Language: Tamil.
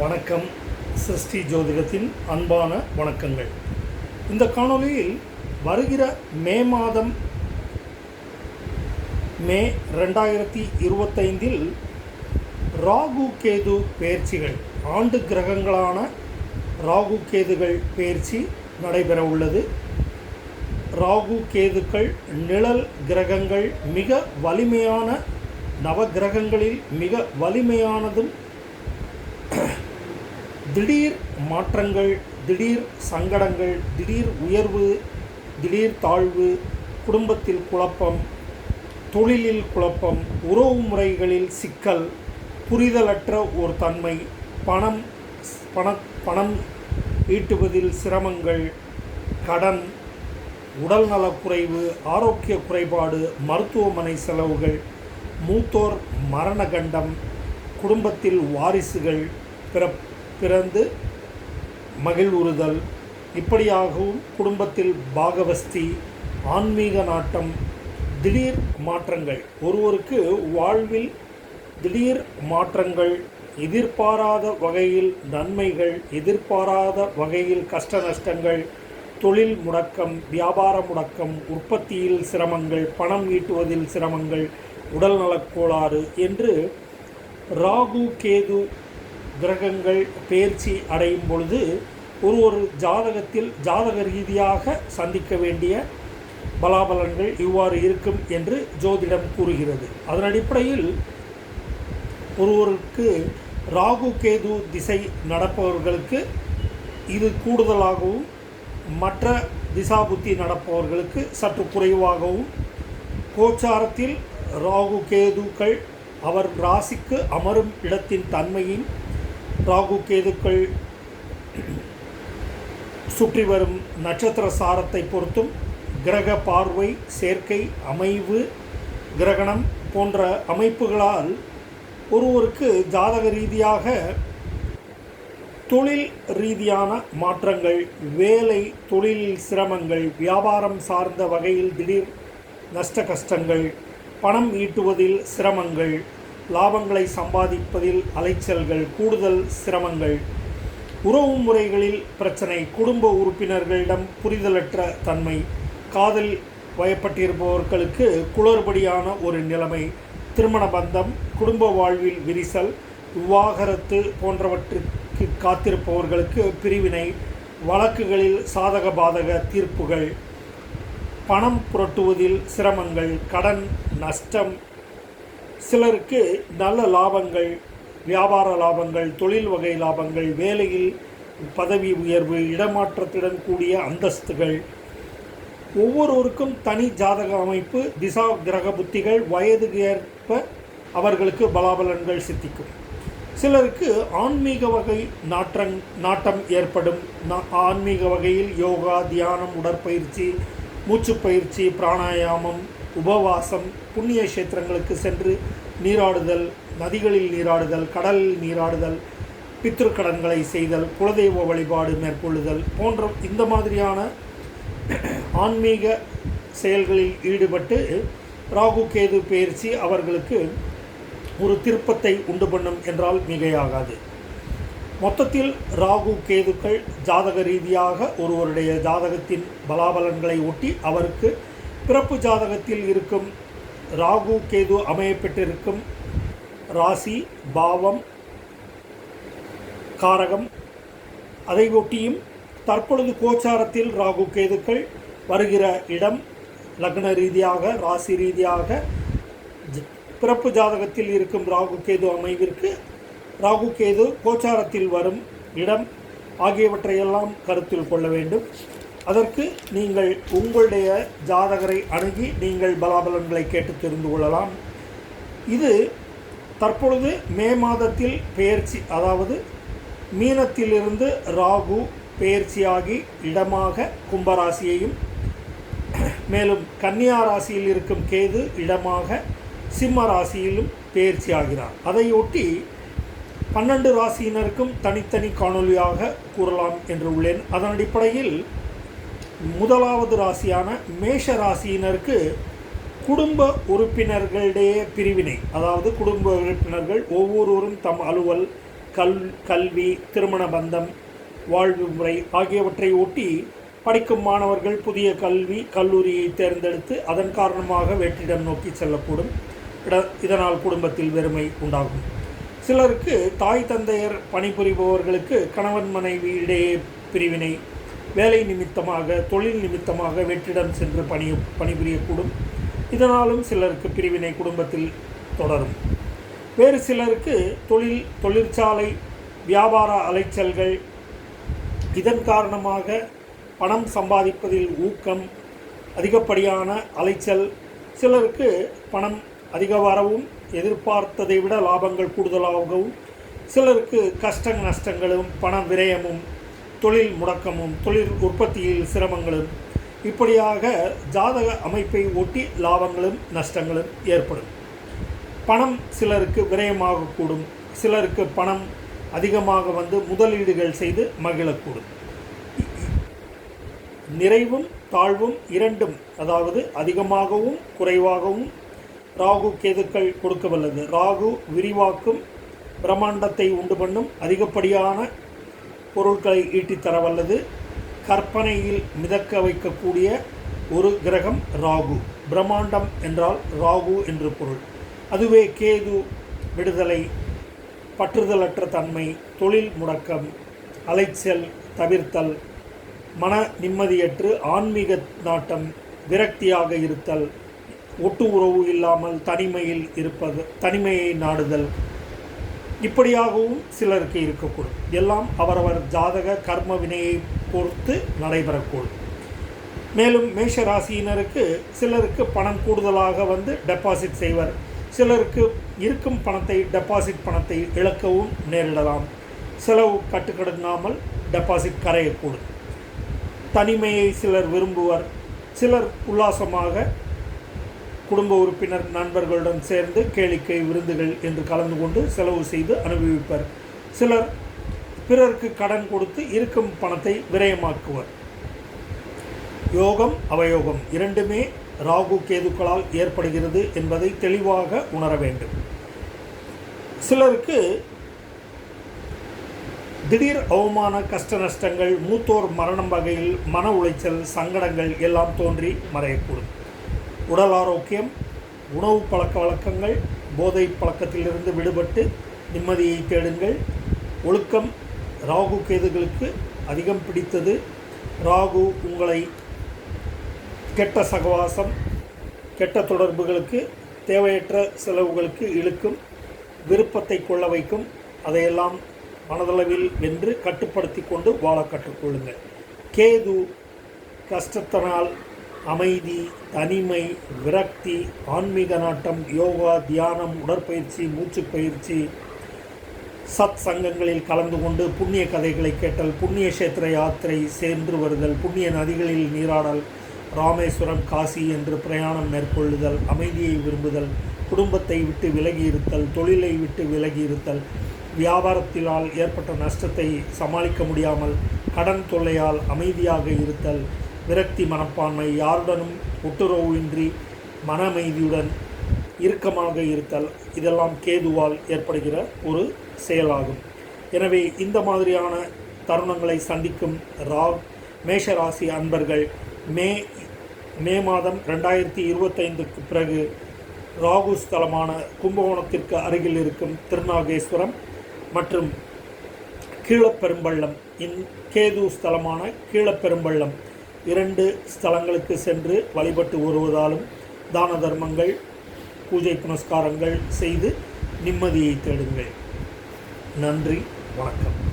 வணக்கம். சிருஷ்டி ஜோதிடத்தின் அன்பான வணக்கங்கள். இந்த காணொளியில் வருகிற மே மாதம் மே ரெண்டாயிரத்தி இருபத்தைந்தில் ராகு கேது பயிற்சிகள் ஆண்டு கிரகங்களான ராகு கேதுகள் பயிற்சி நடைபெற உள்ளது. ராகு கேதுக்கள் நிழல் கிரகங்கள் மிக வலிமையான நவ கிரகங்களில் மிக வலிமையானதும் திடீர் மாற்றங்கள் திடீர் சங்கடங்கள் திடீர் உயர்வு திடீர் தாழ்வு குடும்பத்தில் குழப்பம் தொழிலில் குழப்பம் உறவு முறைகளில் சிக்கல் புரிதலற்ற ஒரு தன்மை பணம் பண பணம் ஈட்டுவதில் சிரமங்கள் கடன் உடல்நலக்குறைவு ஆரோக்கிய குறைபாடு மருத்துவமனை செலவுகள் மூத்தோர் மரணகண்டம் குடும்பத்தில் வாரிசுகள் பிற பிறந்து மகிழ்வுறுதல். இப்படியாகவும் குடும்பத்தில் பாகவஸ்தி ஆன்மீக நாட்டம் திடீர் மாற்றங்கள். ஒருவருக்கு வாழ்வில் திடீர் மாற்றங்கள் எதிர்பாராத வகையில் நன்மைகள் எதிர்பாராத வகையில் கஷ்ட நஷ்டங்கள் தொழில் முடக்கம் வியாபார முடக்கம் உற்பத்தியில் சிரமங்கள் பணம் ஈட்டுவதில் சிரமங்கள் உடல்நலக் கோளாறு என்று ராகு கேது கிரகங்கள் பேர்ச்சி அடையும் பொழுது ஒரு ஒரு ஜாதகத்தில் ஜாதக ரீதியாக சந்திக்க வேண்டிய பலாபலன்கள் இவ்வாறு இருக்கும் என்று ஜோதிடம் கூறுகிறது. அதன் அடிப்படையில் ஒருவருக்கு ராகு கேது திசை நடப்பவர்களுக்கு இது கூடுதலாகவும் மற்ற திசாபுத்தி நடப்பவர்களுக்கு சற்று குறைவாகவும் கோச்சாரத்தில் ராகு கேதுக்கள் அவர் ராசிக்கு அமரும் இடத்தின் தன்மையின் ராகு கேதுக்கள் சுற்றி வரும் நட்சத்திர சாரத்தை பொறுத்தும் கிரக பார்வை சேர்க்கை அமைவு கிரகணம் போன்ற அமைப்புகளால் ஒருவருக்கு ஜாதக ரீதியாக தொழில் ரீதியான மாற்றங்கள் வேலை தொழில் சிரமங்கள் வியாபாரம் சார்ந்த வகையில் திடீர் நஷ்ட கஷ்டங்கள் பணம் ஈட்டுவதில் சிரமங்கள் லாபங்களை சம்பாதிப்பதில் அலைச்சல்கள் கூடுதல் சிரமங்கள். உறவு முறைகளில் பிரச்சனை குடும்ப உறுப்பினர்களிடம் புரிதலற்ற தன்மை காதல் வயப்பட்டிருப்பவர்களுக்கு குளறுபடியான ஒரு நிலைமை திருமண பந்தம் குடும்ப வாழ்வில் விரிசல் விவாகரத்து போன்றவற்றுக்கு காத்திருப்பவர்களுக்கு பிரிவினை வழக்குகளில் சாதக பாதக தீர்ப்புகள். பணம் புரட்டுவதில் சிரமங்கள் கடன் நஷ்டம் சிலருக்கு நல்ல லாபங்கள் வியாபார லாபங்கள் தொழில் வகை லாபங்கள் வேலையில் பதவி உயர்வு இடமாற்றத்துடன் கூடிய அந்தஸ்துகள். ஒவ்வொருவருக்கும் தனி ஜாதக அமைப்பு திசா கிரக புத்திகள் வயதுக்கு ஏற்ப அவர்களுக்கு பலாபலன்கள் சித்திக்கும். சிலருக்கு ஆன்மீக வகை நாற்றங் நாட்டம் ஏற்படும். ஆன்மீக வகையில் யோகா தியானம் உடற்பயிற்சி மூச்சுப்பயிற்சி பிராணாயாமம் உபவாசம் புண்ணிய கஷேத்திரங்களுக்கு சென்று நீராடுதல் நதிகளில் நீராடுதல் கடலில் நீராடுதல் பித்ருக்கடன்களை செய்தல் குலதெய்வ வழிபாடு மேற்கொள்ளுதல் போன்ற இந்த மாதிரியான ஆன்மீக செயல்களில் ஈடுபட்டு ராகு கேது பயிற்சி அவர்களுக்கு ஒரு திருப்பத்தை உண்டு பண்ணும் என்றால் மிகையாகாது. மொத்தத்தில் ராகு கேதுக்கள் ஜாதக ரீதியாக ஒருவருடைய ஜாதகத்தின் பலாபலன்களை ஒட்டி அவருக்கு பிறப்பு ஜாதகத்தில் இருக்கும் ராகு கேது அமையப்பட்டிருக்கும் ராசி பாவம் காரகம். அதை ஒட்டியும் தற்பொழுது கோச்சாரத்தில் ராகு கேதுக்கள் வருகிற இடம் லக்ன ரீதியாக ராசி ரீதியாக பிறப்பு ஜாதகத்தில் இருக்கும் ராகு கேது அமைவிற்கு ராகு கேது கோச்சாரத்தில் வரும் இடம் ஆகியவற்றையெல்லாம் கருத்தில் கொள்ள வேண்டும். அதற்கு நீங்கள் உங்களுடைய ஜாதகரை அணுகி நீங்கள் பலாபலன்களை கேட்டு தெரிந்து கொள்ளலாம். இது தற்பொழுது மே மாதத்தில் பெயர்ச்சி அதாவது மீனத்திலிருந்து ராகு பெயர்ச்சியாகி இடமாக கும்பராசியையும் மேலும் கன்னியா ராசியில் இருக்கும் கேது இடமாக சிம்ம ராசியிலும் பெயர்ச்சியாகிறார். அதையொட்டி பன்னெண்டு ராசியினருக்கும் தனித்தனி காணொலியாக கூறலாம் என்று உள்ளேன். அதன் அடிப்படையில் முதலாவது ராசியான மேஷ ராசியினருக்கு குடும்ப உறுப்பினர்களிடையே பிரிவினை. அதாவது குடும்ப உறுப்பினர்கள் ஒவ்வொருவரும் தம் அலுவல் கல் கல்வி திருமண பந்தம் வாழ்வு முறை ஆகியவற்றை ஒட்டி படிக்கும் மாணவர்கள் புதிய கல்வி கல்லூரியை தேர்ந்தெடுத்து அதன் காரணமாக வெற்றிடம் நோக்கி செல்லக்கூடும். இதனால் குடும்பத்தில் வெறுமை உண்டாகும். சிலருக்கு தாய் தந்தையர் பணிபுரிபவர்களுக்கு கணவன் மனைவி இடையே பிரிவினை வேலை நிமித்தமாக தொழில் நிமித்தமாக வெற்றிடம் சென்று பணி பணிபுரியக்கூடும். இதனாலும் சிலருக்கு பிரிவினை குடும்பத்தில் தொடரும். வேறு சிலருக்கு தொழில் தொழிற்சாலை வியாபார அலைச்சல்கள் இதன் காரணமாக பணம் சம்பாதிப்பதில் ஊக்கம் அதிகப்படியான அலைச்சல் சிலருக்கு பணம் அதிக வரவும் எதிர்பார்த்ததை விட லாபங்கள் கூடுதலாகவும் சிலருக்கு கஷ்ட நஷ்டங்களும் பண விரயமும் தொழில் முடக்கமும் தொழில் உற்பத்தியில் சிரமங்களும் இப்படியாக ஜாதக அமைப்பை ஒட்டி லாபங்களும் நஷ்டங்களும் ஏற்படும். பணம் சிலருக்கு விரயமாகக்கூடும். சிலருக்கு பணம் அதிகமாக வந்து முதலீடுகள் செய்து மகிழக்கூடும். நிறைவும் தாழ்வும் இரண்டும் அதாவது அதிகமாகவும் குறைவாகவும் ராகு கேதுக்கள் கொடுக்க வல்லது ராகு விரிவாக்கும் பிரம்மாண்டத்தை உண்டு பண்ணும் அதிகப்படியான பொருட்களை ஈட்டித்தர வல்லது கற்பனையில் மிதக்க வைக்கக்கூடிய ஒரு கிரகம் ராகு. பிரம்மாண்டம் என்றால் ராகு என்று பொருள். அதுவே கேது விடுதலை பற்றுதலற்ற தன்மை தொழில் முடக்கம் அலைச்சல் தவிர்த்தல் மன நிம்மதியற்று ஆன்மீக நாட்டம் விரக்தியாக இருத்தல் ஒட்டு உறவு இல்லாமல் தனிமையில் இருப்பது தனிமையை நாடுதல். இப்படியாகவும் சிலருக்கு இருக்கக்கூடும். எல்லாம் அவரவர் ஜாதக கர்ம வினையை பொறுத்து நடைபெறக்கூடும். மேலும் மேஷ ராசியினருக்கு சிலருக்கு பணம் கூடுதலாக வந்து டெபாசிட் செய்வர். சிலருக்கு இருக்கும் பணத்தை டெபாசிட் பணத்தை இழக்கவும் நேரிடலாம். செலவு கட்டுக்கடங்காமல் டெபாசிட் கரையக்கூடும். தனிமையை சிலர் விரும்புவர். சிலர் உல்லாசமாக குடும்ப உறுப்பினர் நண்பர்களுடன் சேர்ந்து கேளிக்கை விருந்துகள் என்று கலந்து கொண்டு செலவு செய்து அனுபவிப்பர். சிலர் பிறருக்கு கடன் கொடுத்து இருக்கும் பணத்தை விரயமாக்குவர். யோகம் அவயோகம் இரண்டுமே ராகு கேதுக்களால் ஏற்படுகிறது என்பதை தெளிவாக உணர வேண்டும். சிலருக்கு திடீர் அவமான கஷ்ட நஷ்டங்கள் மூத்தோர் மரணம் வகையில் மன உளைச்சல் சங்கடங்கள் எல்லாம் தோன்றி மறையக்கூடும். உடல் ஆரோக்கியம் உணவு பழக்க வழக்கங்கள் போதை பழக்கத்திலிருந்து விடுபட்டு நிம்மதியை தேடுங்கள். ஒழுக்கம் ராகு கேதுகளுக்கு அதிகம் பிடித்தது. ராகு உங்களை கெட்ட சகவாசம் கெட்ட தொடர்புகளுக்கு தேவையற்ற செலவுகளுக்கு இழுக்கும் விருப்பத்தை கொள்ள வைக்கும். அதையெல்லாம் மனதளவில் வென்று கட்டுப்படுத்தி கொண்டு வாழ கற்றுக்கொள்ளுங்கள் கேது கஷ்டத்தினால் அமைதி தனிமை விரக்தி ஆன்மீக நாட்டம் யோகா தியானம் உடற்பயிற்சி மூச்சு பயிற்சி சத் சங்கங்களில் கலந்து கொண்டு புண்ணிய கதைகளை கேட்டல் புண்ணிய கஷேத்திர யாத்திரை சென்று வருதல் புண்ணிய நதிகளில் நீராடல் ராமேஸ்வரம் காசி என்று பிரயாணம் மேற்கொள்ளுதல் அமைதியை விரும்புதல் குடும்பத்தை விட்டு விலகி இருத்தல் தொழிலை விட்டு விலகி இருத்தல் வியாபாரத்தினால் ஏற்பட்ட நஷ்டத்தை சமாளிக்க முடியாமல் கடன் தொல்லையால் அமைதியாக இருத்தல் விரக்தி மனப்பான்மை யாருடனும் ஒட்டுறவின்றி மன அமைதியுடன் இறுக்கமாக இருத்தல் இதெல்லாம் கேதுவால் ஏற்படுகிற ஒரு செயலாகும். எனவே இந்த மாதிரியான தருணங்களை சந்திக்கும் ரா மேஷராசி அன்பர்கள் மே மே மாதம் ரெண்டாயிரத்தி இருபத்தைந்துக்கு பிறகு ராகு ஸ்தலமான கும்பகோணத்திற்கு அருகில் இருக்கும் திருநாகேஸ்வரம் மற்றும் கீழப்பெரும்பள்ளம் இன் கேது ஸ்தலமான கீழப்பெரும்பள்ளம் இரண்டு ஸ்தலங்களுக்கு சென்று வழிபட்டு வருவதாலும் தான தர்மங்கள் பூஜை புனஸ்காரங்கள் செய்து நிம்மதியை தேடுங்கள். நன்றி வணக்கம்.